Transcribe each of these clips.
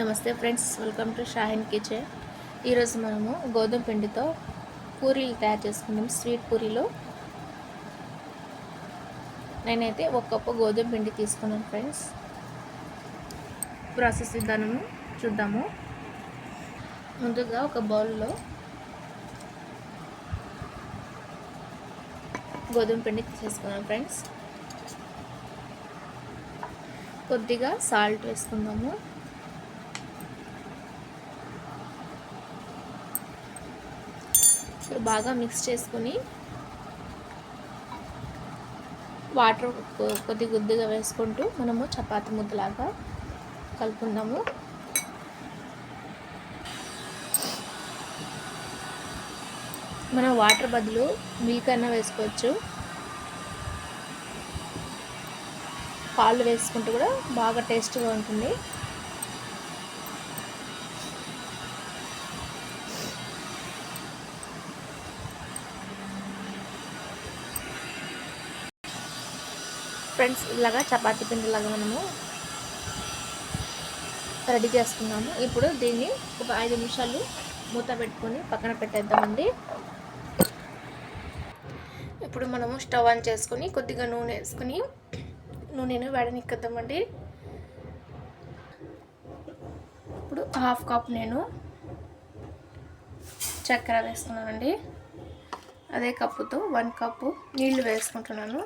నమస్తే friends welcome to Shahin kitchen ఈరోజు మనము గోధుమ పిండితో పూరీలు తయారు చేసుకుందాం. స్వీట్ పూరీలు నేనైతే ఒక కప్పు గోధుమ పిండి తీసుకున్నాను ఫ్రెండ్స్. ప్రాసెస్ విధానము చూద్దాము. ముందుగా ఒక బౌల్లో గోధుమ పిండి తీసేసుకున్నాను ఫ్రెండ్స్. కొద్దిగా సాల్ట్ వేసుకుందాము. ఇప్పుడు బాగా మిక్స్ చేసుకొని వాటర్ కొద్ది కొద్దిగా వేసుకుంటూ మనము చపాతి ముద్దలాగా కలుపుకుందాము. మనం వాటర్ బదులు మిల్క్ అయినా వేసుకోవచ్చు. పాలు వేసుకుంటూ కూడా బాగా టేస్ట్గా ఉంటుంది. ఫ్రెండ్స్ ఇలాగా చపాతీ పిండిలాగా మనము రెడీ చేసుకున్నాము. ఇప్పుడు దీన్ని ఒక ఐదు నిమిషాలు మూత పెట్టుకొని పక్కన పెట్టేద్దామండి. ఇప్పుడు మనము స్టవ్ ఆన్ చేసుకొని కొద్దిగా నూనె వేసుకొని నూనెను వేడనిక్కిద్దామండి. ఇప్పుడు హాఫ్ కప్ నేను చక్కెర వేసుకున్నానండి. అదే కప్పుతో వన్ కప్పు నీళ్ళు వేసుకుంటున్నాను.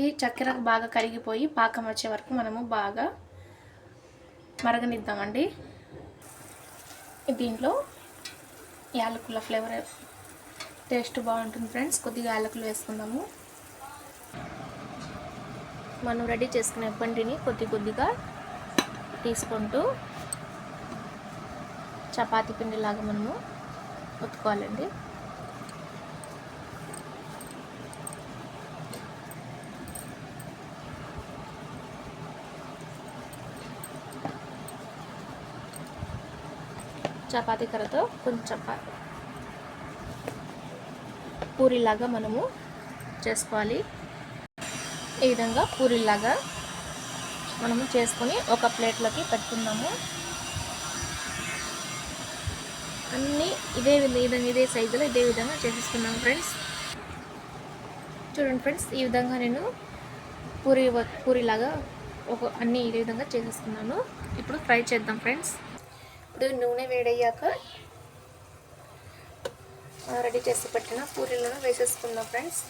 ఈ చక్కెర బాగా కరిగిపోయి పాకం వచ్చే వరకు మనము బాగా మరగనిద్దామండి. దీంట్లో యాలకుల ఫ్లేవర్ టేస్ట్ బాగుంటుంది ఫ్రెండ్స్. కొద్దిగా యాలకులు వేసుకుందాము. మనం రెడీ చేసుకునే పిండిని కొద్ది కొద్దిగా తీసుకుంటూ చపాతీ పిండిలాగా మనము ఉతుకోవాలండి చపాతీ కర్రతో కొంచెం పూరిలాగా మనము చేసుకోవాలి. ఈ విధంగా పూరిలాగా మనము చేసుకొని ఒక ప్లేట్లోకి పెట్టుకుందాము. అన్నీ ఇదే విధంగా ఇదే సైజులో ఇదే విధంగా చేసేసుకున్నాము ఫ్రెండ్స్. చూడండి ఫ్రెండ్స్ ఈ విధంగా నేను పూరి పూరిలాగా ఒక అన్నీ ఇదే విధంగా చేసేసుకున్నాను. ఇప్పుడు ఫ్రై చేద్దాం ఫ్రెండ్స్. ఇప్పుడు నూనె వేడయ్యాక రెడీ చేసి పెట్టిన పూరీలను వేసేసుకుందాం ఫ్రెండ్స్.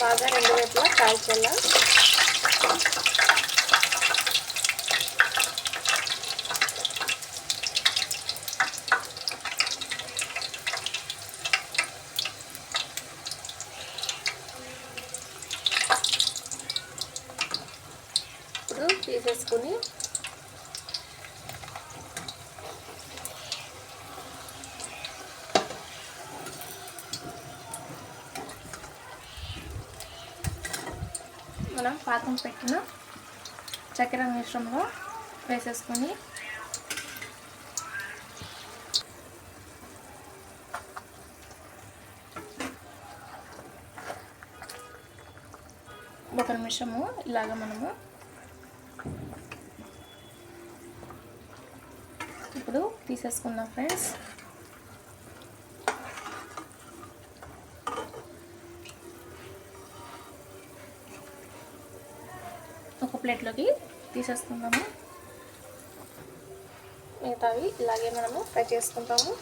బాగా రెండు వైపులా కాల్చేలా ఇప్పుడు తీసేసుకుని మనం పాకం పెట్టిన చక్కెర మిశ్రమంలో వేసేసుకొని ఒక నిమిషము ఇలాగ మనము ఇప్పుడు తీసేసుకుందాం ఫ్రెండ్స్ ఒక ప్లేట్లోకి తీసేసుకుందాము మిగతావి ఇలాగే మనము ఫ్రై చేసుకుంటాము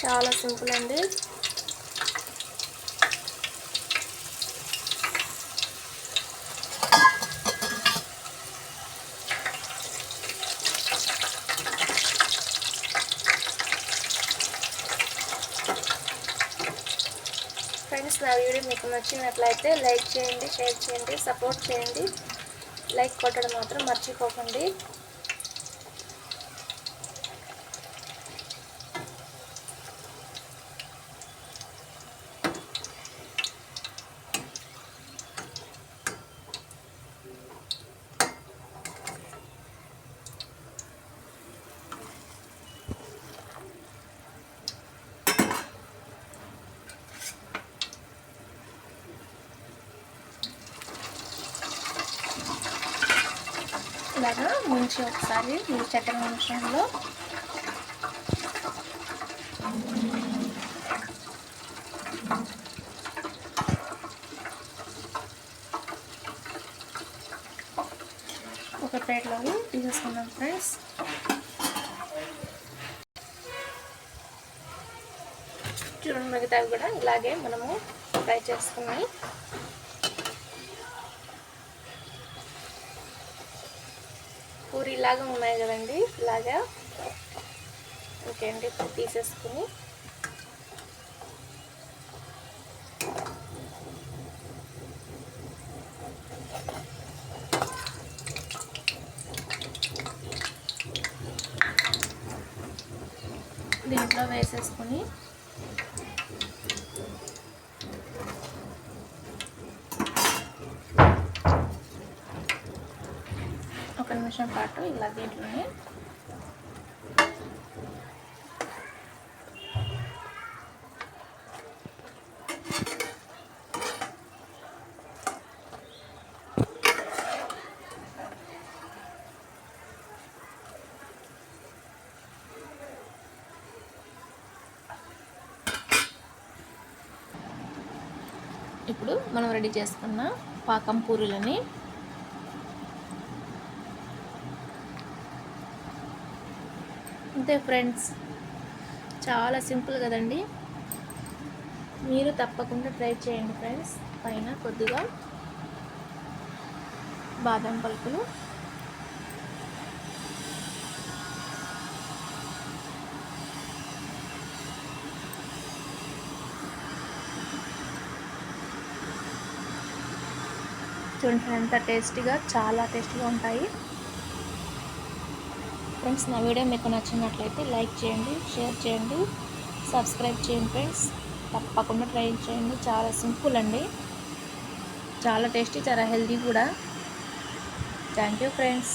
చాలా సింపుల్ అండి ఫ్రెండ్స్ నా వీడియో మీకు నచ్చినట్లయితే లైక్ చేయండి షేర్ చేయండి సపోర్ట్ చేయండి. లైక్ కొట్టడం మాత్రం మర్చిపోకండి. ఇలాగా ముంచి ఒకసారి ఈ చక్కెర నిమిషంలో ఒక ప్లేట్లోకి తీసేసుకున్నాం ఫ్రెండ్స్. చూడండి మిగతావి కూడా ఇలాగే మనము ఫ్రై చేసుకున్నాయి పూరిలాగా ఉన్నాయి కదండి ఇలాగా. ఓకే అండి ఇప్పుడు తీసేసుకుని. దీంట్లో వేసేసుకుని ఒక నిమిషం పాటు ఇలా దీంట్లోనే ఇప్పుడు మనం రెడీ చేసుకున్న పాకం పూరీలని అంతే ఫ్రెండ్స్. చాలా సింపుల్ కదండి. మీరు తప్పకుండా ట్రై చేయండి ఫ్రెండ్స్. పైన కొద్దిగా బాదం పలుకులు. చూడండి ఎంత టేస్టీగా చాలా టేస్టీగా ఉంటాయి. ఫ్రెండ్స్ నా వీడియో మీకు నచ్చినట్లయితే లైక్ చేయండి షేర్ చేయండి సబ్స్క్రైబ్ చేయండి ఫ్రెండ్స్. తప్పకుండా ట్రై చేయండి. చాలా సింపుల్ అండి. చాలా టేస్టీ చాలా హెల్దీ కూడా. Thank you friends.